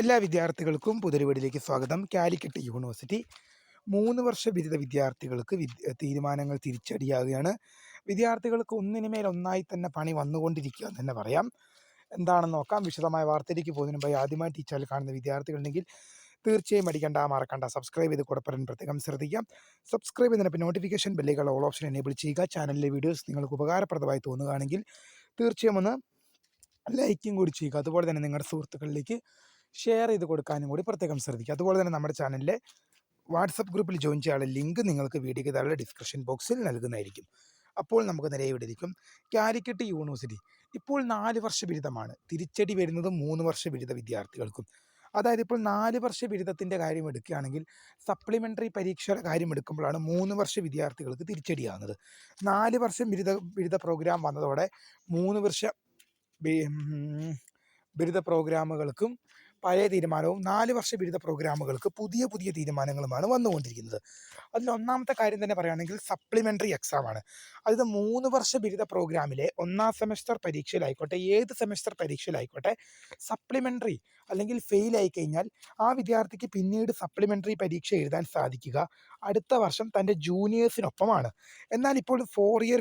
എല്ലാ വിദ്യാർത്ഥികൾക്കും പുതിയൊരു സ്വാഗതം. കാലിക്കറ്റ് യൂണിവേഴ്സിറ്റി മൂന്ന് വർഷ ബിരുദ വിദ്യാർത്ഥികൾക്ക് തീരുമാനങ്ങൾ തിരിച്ചടിയാകുകയാണ് വിദ്യാർത്ഥികൾക്ക് ഒന്നിനുമേൽ ഒന്നായി തന്നെ പണി വന്നുകൊണ്ടിരിക്കുക എന്ന് തന്നെ പറയാം. എന്താണെന്ന് നോക്കാം. വിശദമായ വാർത്തയിലേക്ക് പോകുന്നതിന് മുമ്പ് ആദ്യമായി ടീച്ചറിൽ കാണുന്ന വിദ്യാർത്ഥികളുണ്ടെങ്കിൽ തീർച്ചയായും അടിക്കേണ്ട മറക്കണ്ട. സബ്സ്ക്രൈബ് ചെയ്ത് കൂടെ പറയാൻ പ്രത്യേകം ശ്രദ്ധിക്കാം. സബ്സ്ക്രൈബ് ചെയ്തതിനൊപ്പം നോട്ടിഫിക്കേഷൻ ബെല്ലുകൾ ഓൾ ഓപ്ഷൻ എനേബിൾ ചെയ്യുക. ചാനലിലെ വീഡിയോസ് നിങ്ങൾക്ക് ഉപകാരപ്രദമായി തോന്നുകയാണെങ്കിൽ തീർച്ചയായും ഒന്ന് ലൈക്കും കൂടി ചെയ്യുക. അതുപോലെ തന്നെ നിങ്ങളുടെ സുഹൃത്തുക്കളിലേക്ക് ഷെയർ ചെയ്ത് കൊടുക്കാനും കൂടി പ്രത്യേകം ശ്രദ്ധിക്കുക. അതുപോലെ തന്നെ നമ്മുടെ ചാനലിലെ വാട്സപ്പ് ഗ്രൂപ്പിൽ ജോയിൻ ചെയ്യാനുള്ള ലിങ്ക് നിങ്ങൾക്ക് വീഡിയോയ്ക്ക് താഴെ ഡിസ്ക്രിപ്ഷൻ ബോക്സിൽ നൽകുന്നതായിരിക്കും. അപ്പോൾ നമുക്ക് നിലയെ വിടിരിക്കും കാലിക്കറ്റ് യൂണിവേഴ്സിറ്റി. ഇപ്പോൾ നാല് വർഷ ബിരുദമാണ്. തിരിച്ചടി വരുന്നത് മൂന്ന് വർഷ ബിരുദ വിദ്യാർത്ഥികൾക്കും. അതായത് ഇപ്പോൾ നാല് വർഷ ബിരുദത്തിന്റെ കാര്യം എടുക്കുകയാണെങ്കിൽ സപ്ലിമെന്ററി പരീക്ഷയുടെ കാര്യം എടുക്കുമ്പോഴാണ് മൂന്ന് വർഷ വിദ്യാർത്ഥികൾക്ക് തിരിച്ചടിയാകുന്നത് നാല് വർഷം ബിരുദ ബിരുദ പ്രോഗ്രാം വന്നതോടെ മൂന്ന് വർഷ ബിരുദ പ്രോഗ്രാമുകൾക്കും പഴയ തീരുമാനവും നാല് വർഷ ബിരുദ പ്രോഗ്രാമുകൾക്ക് പുതിയ പുതിയ തീരുമാനങ്ങളുമാണ് വന്നുകൊണ്ടിരിക്കുന്നത്. അതിൽ ഒന്നാമത്തെ കാര്യം തന്നെ പറയുകയാണെങ്കിൽ സപ്ലിമെന്ററി എക്സാമാണ് അതായത് മൂന്ന് വർഷ ബിരുദ പ്രോഗ്രാമിലെ ഒന്നാം സെമസ്റ്റർ പരീക്ഷയിലായിക്കോട്ടെ ഏത് സെമസ്റ്റർ പരീക്ഷയിലായിക്കോട്ടെ സപ്ലിമെന്ററി അല്ലെങ്കിൽ ഫെയിൽ ആയി കഴിഞ്ഞാൽ ആ വിദ്യാർത്ഥിക്ക് പിന്നീട് സപ്ലിമെന്ററി പരീക്ഷ എഴുതാൻ സാധിക്കുക. അടുത്ത വർഷം തന്റെ ജൂനിയേഴ്സിനൊപ്പമാണ് എന്നാൽ ഇപ്പോൾ ഫോർ ഇയർ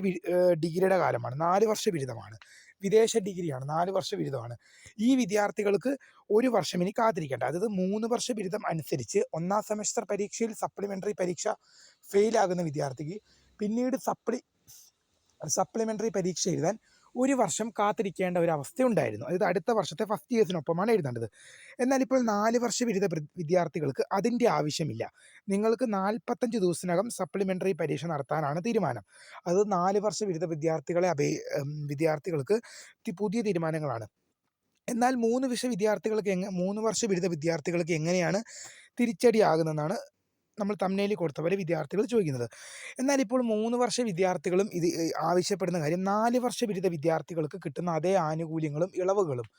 ഡിഗ്രിയുടെ കാലമാണ്. നാല് വർഷ ബിരുദമാണ്. വിദേശ ഡിഗ്രിയാണ് നാല് വർഷ ബിരുദമാണ്. ഈ വിദ്യാർത്ഥികൾക്ക് ഒരു വർഷം ഇനി കാത്തിരിക്കേണ്ട. അതായത് മൂന്ന് വർഷ ബിരുദം അനുസരിച്ച് ഒന്നാം സെമസ്റ്റർ പരീക്ഷയിൽ സപ്ലിമെന്ററി പരീക്ഷ ഫെയിലാകുന്ന വിദ്യാർത്ഥിക്ക് പിന്നീട് സപ്ലി സപ്ലിമെന്ററി പരീക്ഷ എഴുതാൻ ഒരു വർഷം കാത്തിരിക്കേണ്ട ഒരു അവസ്ഥയുണ്ടായിരുന്നു. അതായത് അടുത്ത വർഷത്തെ ഫസ്റ്റ് ഇയേഴ്സിനൊപ്പമാണ് എഴുതേണ്ടത്. എന്നാൽ ഇപ്പോൾ നാല് വർഷ ബിരുദ വിദ്യാർത്ഥികൾക്ക് അതിന്റെ ആവശ്യമില്ല. നിങ്ങൾക്ക് നാൽപ്പത്തഞ്ച് ദിവസത്തിനകം സപ്ലിമെന്ററി പരീക്ഷ നടത്താനാണ് തീരുമാനം. അത് നാല് വർഷ ബിരുദ വിദ്യാർത്ഥികളെ അപേ വിദ്യാർത്ഥികൾക്ക് പുതിയ തീരുമാനങ്ങളാണ്. എന്നാൽ മൂന്ന് വിഷ വിദ്യാർത്ഥികൾക്ക് എങ്ങനെ മൂന്ന് വർഷ ബിരുദ വിദ്യാർത്ഥികൾക്ക് എങ്ങനെയാണ് തിരിച്ചടിയാകുന്നതെന്നാണ് നമ്മൾ തമ്മിൽ കൊടുത്ത പോലെ വിദ്യാർത്ഥികൾ ചോദിക്കുന്നത്. എന്നാൽ ഇപ്പോൾ മൂന്ന് വർഷ വിദ്യാർത്ഥികളും ഇത് ആവശ്യപ്പെടുന്ന കാര്യം നാല് വർഷ ബിരുദ വിദ്യാർത്ഥികൾക്ക് കിട്ടുന്ന അതേ ആനുകൂല്യങ്ങളും ഇളവുകളും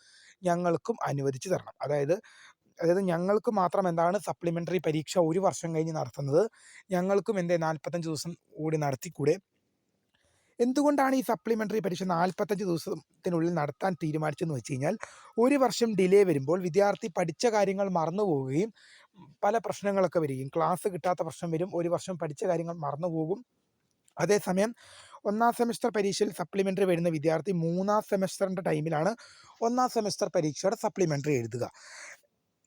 ഞങ്ങൾക്കും അനുവദിച്ചു തരണം. അതായത് അതായത് ഞങ്ങൾക്ക് മാത്രം എന്താണ് സപ്ലിമെന്ററി പരീക്ഷ ഒരു വർഷം കഴിഞ്ഞ് നടത്തുന്നത് ഞങ്ങൾക്കും എന്തേ നാൽപ്പത്തഞ്ച് ദിവസം കൂടി നടത്തിക്കൂടെ? എന്തുകൊണ്ടാണ് ഈ സപ്ലിമെന്ററി പരീക്ഷ നാൽപ്പത്തഞ്ച് ദിവസത്തിനുള്ളിൽ നടത്താൻ തീരുമാനിച്ചെന്ന് വെച്ച് കഴിഞ്ഞാൽ ഒരു വർഷം ഡിലേ വരുമ്പോൾ വിദ്യാർത്ഥി പഠിച്ച കാര്യങ്ങൾ മറന്നു പോവുകയും പല പ്രശ്നങ്ങളൊക്കെ വരികയും. ക്ലാസ് കിട്ടാത്ത പ്രശ്നം വരും. ഒരു വർഷം പഠിച്ച കാര്യങ്ങൾ മറന്നുപോകും അതേസമയം ഒന്നാം സെമസ്റ്റർ പരീക്ഷയിൽ സപ്ലിമെന്ററി വരുന്ന വിദ്യാർത്ഥി മൂന്നാം സെമസ്റ്ററിന്റെ ടൈമിലാണ് ഒന്നാം സെമസ്റ്റർ പരീക്ഷയുടെ സപ്ലിമെന്ററി എഴുതുക.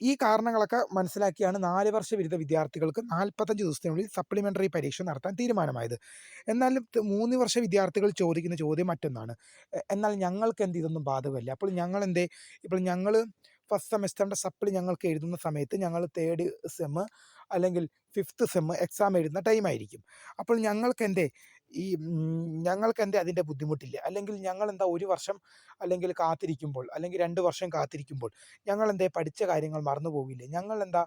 ഈ കാരണങ്ങളൊക്കെ മനസ്സിലാക്കിയാണ് നാല് വർഷ ബിരുദ വിദ്യാർത്ഥികൾക്ക് നാൽപ്പത്തഞ്ച് ദിവസത്തിനുള്ളിൽ സപ്ലിമെന്ററി പരീക്ഷ നടത്താൻ തീരുമാനമായത്. എന്നാലും മൂന്ന് വർഷ വിദ്യാർത്ഥികൾ ചോദിക്കുന്ന ചോദ്യം മറ്റൊന്നാണ്. എന്നാൽ ഞങ്ങൾക്ക് എന്ത് ഇതൊന്നും ബാധകമല്ല. അപ്പോൾ ഞങ്ങൾ എന്തേ ഇപ്പോൾ ഞങ്ങൾ ഫസ്റ്റ് സെമസ്റ്ററിന്റെ സപ്ലി ഞങ്ങൾക്ക് എഴുതുന്ന സമയത്ത് ഞങ്ങൾ തേർഡ് സെമ്മ് അല്ലെങ്കിൽ ഫിഫ്ത്ത് സെമ്മ് എക്സാം എഴുതുന്ന ടൈമായിരിക്കും അപ്പോൾ ഞങ്ങൾക്ക് എന്റെ ഈ ഞങ്ങൾക്ക് എന്റെ അതിന്റെ ബുദ്ധിമുട്ടില്ല. അല്ലെങ്കിൽ ഞങ്ങൾ എന്താ ഒരു വർഷം അല്ലെങ്കിൽ കാത്തിരിക്കുമ്പോൾ അല്ലെങ്കിൽ രണ്ട് വർഷം കാത്തിരിക്കുമ്പോൾ ഞങ്ങൾ എന്തേ പഠിച്ച കാര്യങ്ങൾ മറന്നു പോകില്ലേ ഞങ്ങൾ എന്താ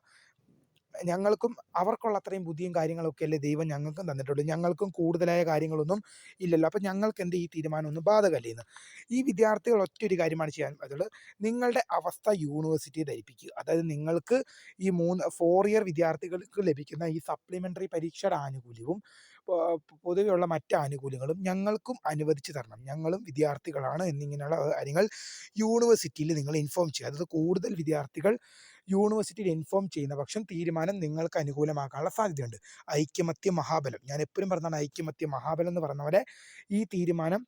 ഞങ്ങൾക്കും അവർക്കുള്ള അത്രയും ബുദ്ധിയും കാര്യങ്ങളൊക്കെ അല്ലേ ദൈവം ഞങ്ങൾക്കും തന്നിട്ടുള്ളൂ ഞങ്ങൾക്കും കൂടുതലായ കാര്യങ്ങളൊന്നും ഇല്ലല്ലോ. അപ്പം ഞങ്ങൾക്ക് എന്ത് ഈ തീരുമാനമൊന്നും ബാധകല്ലേ എന്ന് ഈ വിദ്യാർത്ഥികൾ ഒറ്റ ഒരു കാര്യമാണ് ചെയ്യാൻ അതുള്ളത്. നിങ്ങളുടെ അവസ്ഥ യൂണിവേഴ്സിറ്റി ധരിപ്പിക്കുക. അതായത് നിങ്ങൾക്ക് ഈ മൂന്ന് ഫോർ ഇയർ വിദ്യാർത്ഥികൾക്ക് ലഭിക്കുന്ന ഈ സപ്ലിമെന്ററി പരീക്ഷയുടെ ആനുകൂല്യവും പൊതുവെയുള്ള മറ്റ് ആനുകൂല്യങ്ങളും ഞങ്ങൾക്കും അനുവദിച്ചു തരണം. ഞങ്ങളും വിദ്യാർത്ഥികളാണ് എന്നിങ്ങനെയുള്ള കാര്യങ്ങൾ യൂണിവേഴ്സിറ്റിയിൽ നിങ്ങൾ ഇൻഫോം ചെയ്യുക. അതായത് കൂടുതൽ വിദ്യാർത്ഥികൾ യൂണിവേഴ്സിറ്റിയിൽ ഇൻഫോം ചെയ്യുന്ന പക്ഷം തീരുമാനം നിങ്ങൾക്ക് അനുകൂലമാക്കാനുള്ള സാധ്യതയുണ്ട്. ഐക്യമത്യ മഹാബലം. ഞാൻ എപ്പോഴും പറഞ്ഞതാണ് ഐക്യമത്യ മഹാബലം എന്ന് പറഞ്ഞ പോലെ ഈ തീരുമാനം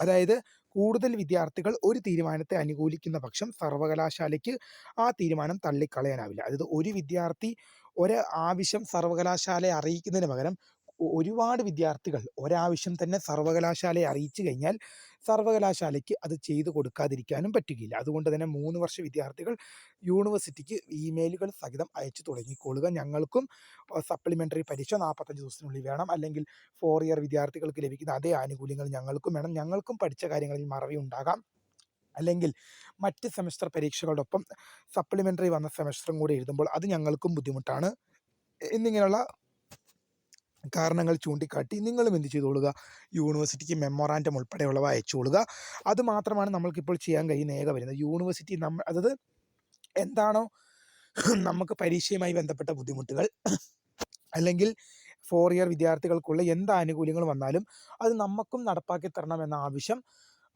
അതായത് കൂടുതൽ വിദ്യാർത്ഥികൾ ഒരു തീരുമാനത്തെ അനുകൂലിക്കുന്ന പക്ഷം സർവകലാശാലയ്ക്ക് ആ തീരുമാനം തള്ളിക്കളയാനാവില്ല. അതായത് ഒരു വിദ്യാർത്ഥി ഒരു ആവശ്യം സർവകലാശാലയെ അറിയിക്കുന്നതിന് പകരം ഒരുപാട് വിദ്യാർത്ഥികൾ ഒരാവശ്യം തന്നെ സർവകലാശാലയെ അറിയിച്ചു കഴിഞ്ഞാൽ സർവകലാശാലയ്ക്ക് അത് ചെയ്തു കൊടുക്കാതിരിക്കാനും പറ്റുകയില്ല. അതുകൊണ്ട് തന്നെ മൂന്ന് വർഷ വിദ്യാർത്ഥികൾ യൂണിവേഴ്സിറ്റിക്ക് ഇമെയിലുകൾ സഹിതം അയച്ചു തുടങ്ങിക്കൊള്ളുക. ഞങ്ങൾക്കും സപ്ലിമെന്ററി പരീക്ഷ നാൽപ്പത്തഞ്ച് ദിവസത്തിനുള്ളിൽ വേണം. അല്ലെങ്കിൽ ഫോർ ഇയർ വിദ്യാർത്ഥികൾക്ക് ലഭിക്കുന്ന അതേ ആനുകൂല്യങ്ങൾ ഞങ്ങൾക്കും വേണം. ഞങ്ങൾക്കും പഠിച്ച കാര്യങ്ങളിൽ മറവി ഉണ്ടാകാം. അല്ലെങ്കിൽ മറ്റ് സെമസ്റ്റർ പരീക്ഷകളോടൊപ്പം സപ്ലിമെന്ററി വന്ന സെമസ്റ്ററും കൂടി എഴുതുമ്പോൾ അത് ഞങ്ങൾക്കും ബുദ്ധിമുട്ടാണ്. എന്നിങ്ങനെയുള്ള കാരണങ്ങൾ ചൂണ്ടിക്കാട്ടി നിങ്ങളും എന്ത് ചെയ്തോളുക? യൂണിവേഴ്സിറ്റിക്ക് മെമ്മോറാൻഡം ഉൾപ്പെടെയുള്ളവ അയച്ചുകൊള്ളുക അത് മാത്രമാണ് നമ്മൾക്കിപ്പോൾ ചെയ്യാൻ കഴിയുന്ന ഏക വരുന്നത് യൂണിവേഴ്സിറ്റി നമ്മൾ അതായത് എന്താണോ നമുക്ക് പരീക്ഷയുമായി ബന്ധപ്പെട്ട ബുദ്ധിമുട്ടുകൾ അല്ലെങ്കിൽ ഫോർ ഇയർ വിദ്യാർത്ഥികൾക്കുള്ള എന്ത് ആനുകൂല്യങ്ങൾ വന്നാലും അത് നമുക്കും നടപ്പാക്കി തരണം എന്ന ആവശ്യം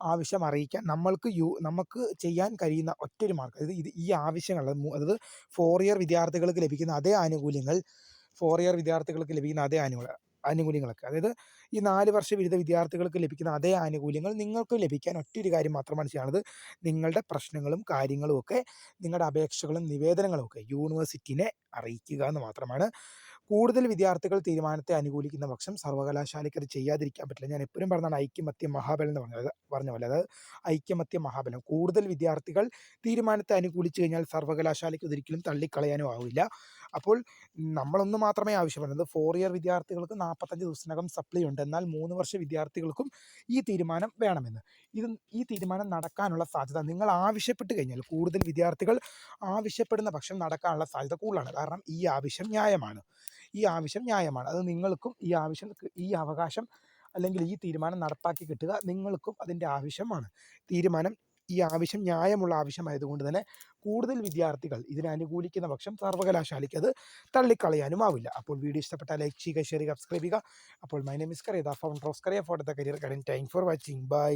ആവശ്യം അറിയിക്കാൻ നമ്മൾക്ക് യു നമുക്ക് ചെയ്യാൻ കഴിയുന്ന ഒറ്റൊരു മാർഗം. അതായത് ഇത് ഈ ആവശ്യങ്ങൾ അതായത് ഫോർ ഇയർ വിദ്യാർത്ഥികൾക്ക് ലഭിക്കുന്ന അതേ ആനുകൂല്യങ്ങൾ ഫോർ ഇയർ വിദ്യാർത്ഥികൾക്ക് ലഭിക്കുന്ന അതേ ആനുകൂല ആനുകൂല്യങ്ങളൊക്കെ. അതായത് ഈ നാല് വർഷ ബിരുദ വിദ്യാർത്ഥികൾക്ക് ലഭിക്കുന്ന അതേ ആനുകൂല്യങ്ങൾ നിങ്ങൾക്ക് ലഭിക്കാൻ ഒറ്റൊരു കാര്യം മാത്രമാണ് ചെയ്യുന്നത് നിങ്ങളുടെ പ്രശ്നങ്ങളും കാര്യങ്ങളും ഒക്കെ നിങ്ങളുടെ അപേക്ഷകളും നിവേദനങ്ങളും ഒക്കെ യൂണിവേഴ്സിറ്റിനെ അറിയിക്കുക എന്ന് മാത്രമാണ്. കൂടുതൽ വിദ്യാർത്ഥികൾ തീരുമാനത്തെ അനുകൂലിക്കുന്ന പക്ഷം സർവകലാശാലയ്ക്ക് അത് ചെയ്യാതിരിക്കാൻ പറ്റില്ല. ഞാൻ എപ്പോഴും പറഞ്ഞാണ് ഐക്യമത്യ മഹാബലം എന്ന് പറഞ്ഞത് പറഞ്ഞ പോലെ. അതായത് ഐക്യമത്യ മഹാബലം. കൂടുതൽ വിദ്യാർത്ഥികൾ തീരുമാനത്തെ അനുകൂലിച്ചു കഴിഞ്ഞാൽ സർവകലാശാലയ്ക്ക് ഒരിക്കലും തള്ളിക്കളയാനും ആവില്ല. അപ്പോൾ നമ്മളൊന്ന് മാത്രമേ ആവശ്യപ്പെടുന്നത് ഫോർ ഇയർ വിദ്യാർത്ഥികൾക്ക് നാൽപ്പത്തഞ്ച് ദിവസത്തിനകം സപ്ലൈ ഉണ്ട്. എന്നാൽ മൂന്ന് വർഷ വിദ്യാർത്ഥികൾക്കും ഈ തീരുമാനം വേണമെന്ന്. ഇത് ഈ തീരുമാനം നടക്കാനുള്ള സാധ്യത നിങ്ങൾ ആവശ്യപ്പെട്ട് കഴിഞ്ഞാൽ കൂടുതൽ വിദ്യാർത്ഥികൾ ആവശ്യപ്പെടുന്ന പക്ഷം നടക്കാനുള്ള സാധ്യത കൂടുതലാണ്. കാരണം ഈ ആവശ്യം ന്യായമാണ്. ഈ ആവശ്യം ന്യായമാണ്. അത് നിങ്ങൾക്കും ഈ ആവശ്യം ഈ അവകാശം അല്ലെങ്കിൽ ഈ തീരുമാനം നടപ്പാക്കി കിട്ടുക നിങ്ങൾക്കും അതിന്റെ ആവശ്യമാണ്. തീരുമാനം ഈ ആവശ്യം ന്യായമുള്ള ആവശ്യമായതുകൊണ്ട് തന്നെ കൂടുതൽ വിദ്യാർത്ഥികൾ ഇതിനെ അനുകൂലിക്കുന്ന പക്ഷം സർവകലാശാലയ്ക്ക് അത് തള്ളിക്കളയാനും ആവില്ല അപ്പോൾ വീഡിയോ ഇഷ്ടപ്പെട്ടാൽ ലൈക്ക് ചെയ്യുക ഷെയർ ചെയ്യുക സബ്സ്ക്രൈബ് ചെയ്യുക. അപ്പോൾ my name is Kariya the founder of Kariya for the career Curran thank for watching by